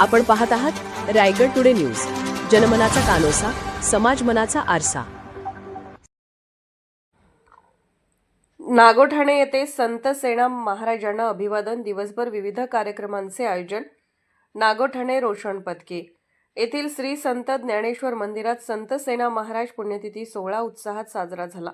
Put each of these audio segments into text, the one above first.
आपण पाहत आहात रायगड टुडे न्यूज. जनमनाचा कानोसा समाज मनाचा आरसा. नागोठाणे येथे संत सेना महाराजांना अभिवादन दिवसभर विविध कार्यक्रमांचे आयोजन. नागोठाणे रोशन पथके. येथील श्री संत ज्ञानेश्वर मंदिरात संत सेना महाराज पुण्यतिथी सोहळा उत्साहात साजरा झाला.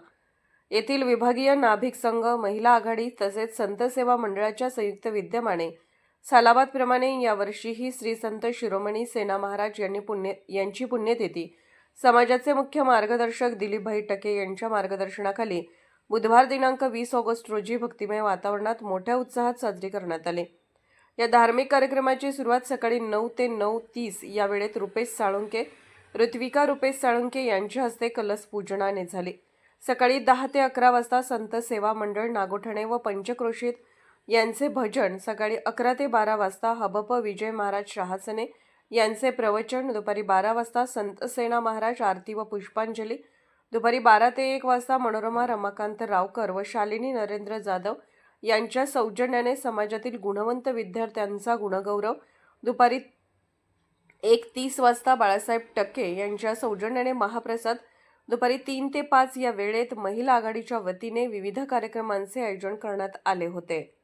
येथील विभागीय नाभिक संघ महिला आघाडी तसेच संत सेवा मंडळाच्या संयुक्त विद्यमाने सालाबादप्रमाणे यावर्षीही श्री संत शिरोमणी सेना महाराज यांनी पुण्य यांची पुण्यतिथी. समाजाचे मुख्य मार्गदर्शक दिलीपभाई टके यांच्या मार्गदर्शनाखाली बुधवार दिनांक वीस ऑगस्ट रोजी भक्तिमय वातावरणात मोठ्या उत्साहात साजरी करण्यात आले. या धार्मिक कार्यक्रमाची सुरुवात सकाळी नऊ ते नऊ तीस या वेळेत रुपेश साळुंके ऋत्विका रुपेश साळुंके यांच्या हस्ते कलश पूजनाने झाले. सकाळी दहा ते अकरा वाजता संत सेवा मंडळ नागोठणे व पंचक्रोशीत यांचे भजन सकाळी अकरा ते बारा वाजता हबप विजय महाराज शहासने यांचे प्रवचन दुपारी बारा वाजता संतसेना महाराज आरती व पुष्पांजली दुपारी बारा ते एक वाजता मनोरमा रमाकांत रावकर व शालिनी नरेंद्र जाधव यांच्या सौजन्याने समाजातील गुणवंत विद्यार्थ्यांचा गुणगौरव दुपारी एक तीस वाजता बाळासाहेब टक्के यांच्या सौजन्याने महाप्रसाद दुपारी तीन ते पाच या वेळेत महिला आघाडीच्या वतीने विविध कार्यक्रमांचे आयोजन करण्यात आले होते.